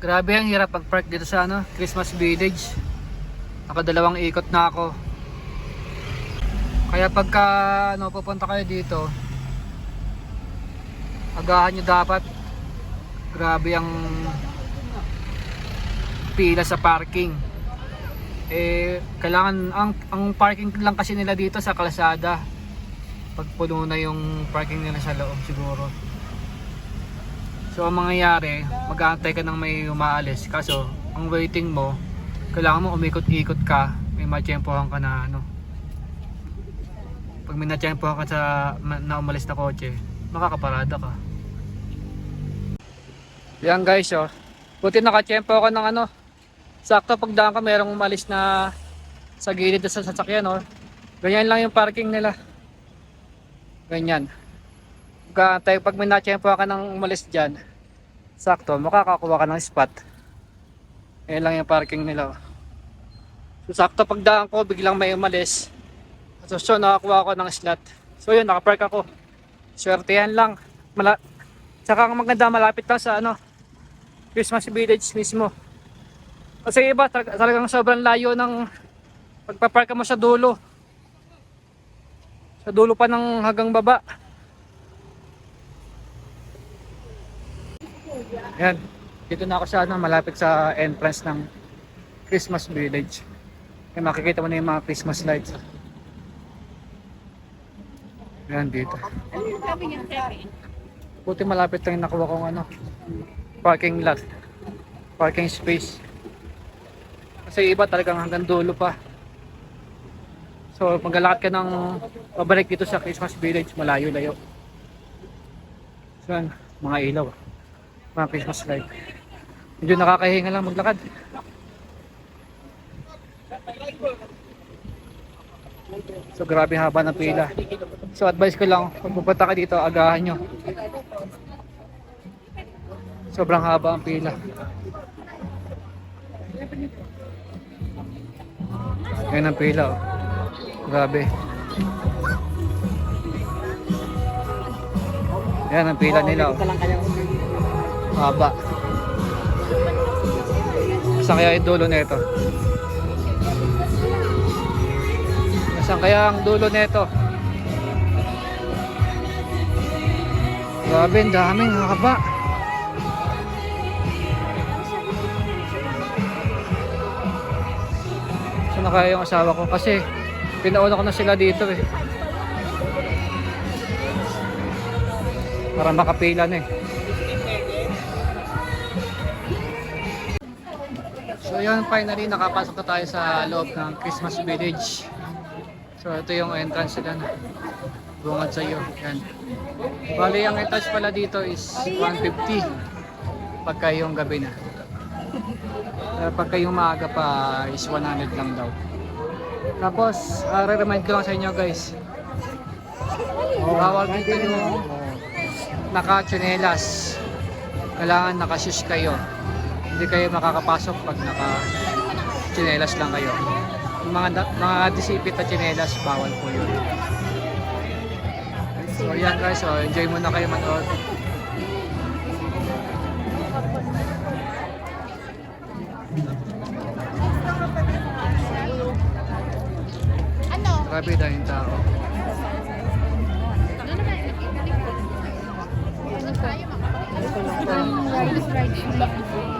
Grabe ang hirap pag-park dito sa ano, Christmas Village. Nakadalawang ikot na ako. Kaya pagka ano, pupunta kayo dito, agahan nyo dapat. Grabe ang pila sa parking. Eh, kailangan, ang, ang parking lang kasi nila dito sa kalsada. Pag puno na yung parking nila sa loob siguro. So ang mangyayari, mag-aantay ka ng may umaalis. Kaso, ang waiting mo, kailangan mo umikot-ikot ka, may matsyempohan ka na ano. Pag may natsyempohan ka sa na umalis na kotse, makakaparada ka. Yan guys, oh. Buti nakatsyempo ka ng ano. Sakto pagdaan ka, merong umalis na sa gilid sa sasakyan, oh. Ganyan lang yung parking nila. Ganyan. Pag, tayo, pag may natsyempo ka ng umalis dyan, sakto, makakakuha ka ng spot. Ayan lang yung parking nila. oh. So, sakto pagdaan ko, biglang may umalis. So, so nakakuha ako ng slot. So, yun, nakapark ako. Swerte yan lang. Mala Tsaka ang maganda, malapit lang sa ano, Christmas Village mismo. Kasi iba, tal- talagang sobrang layo ng pagpapark mo sa dulo. Sa dulo pa ng hanggang baba. Yan. Dito na ako sa ano, malapit sa entrance ng Christmas Village. Yan, makikita mo na yung mga Christmas lights. Yan dito. Buti malapit lang nakuha kong ano, parking lot. Parking space. Kasi iba talagang hanggang dulo pa. So maglalakad ka ng pabalik dito sa Christmas Village, malayo-layo. So yan, mga ilaw. Mga Christmas light. Medyo nakakahinga lang maglakad. So grabe haba ng pila. So advice ko lang, kung pupunta ka dito, agahan nyo. Sobrang haba ang pila. Yan ang pila oh. Grabe. Yan ang pila nila oh. Haba. Saan kaya yung dulo nito? Saan kaya ang dulo nito? Grabe, ang daming haba. Saan na kaya yung asawa ko? Kasi pinauna ko na sila dito eh. Para makapila na eh. So yun, finally nakapasok na tayo sa loob ng Christmas Village. So ito yung entrance nila na. Bungad sa iyo. Yan. Bali, ang entrance pala dito is 150 pagka yung gabi na. Pero pagka yung maaga pa is 100 lang daw. Tapos, uh, re-remind ko lang sa inyo guys. Bawal dito yung naka-chinelas. Kailangan naka-shoes kayo. Hindi kayo makakapasok pag naka-chinelas lang kayo. Yung mga, mga disipit na chinelas, bawal po yun. So yan guys, so enjoy muna kayo manood. Ano? Grabe dahil yung tao. Ang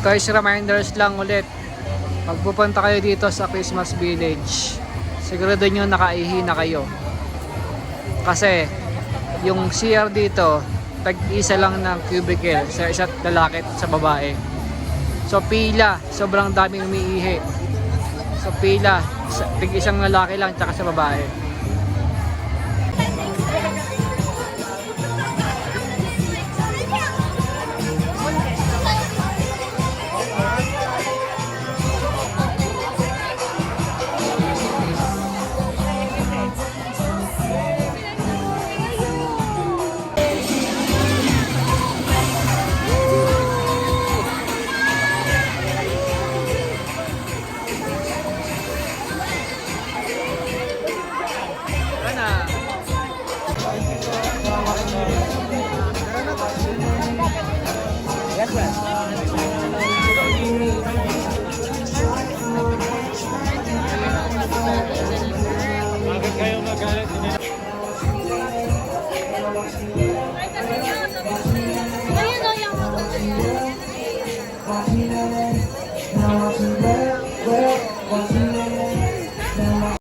Guys, reminders lang ulit. Pag pupunta kayo dito sa Christmas Village, sigurado nyo nakaihi na kayo. Kasi, yung CR dito, tag-isa lang ng cubicle sa isa't lalaki at sa babae. So, pila. Sobrang daming umiihi. So, pila. Sa, tig-isang lalaki lang tsaka sa babae.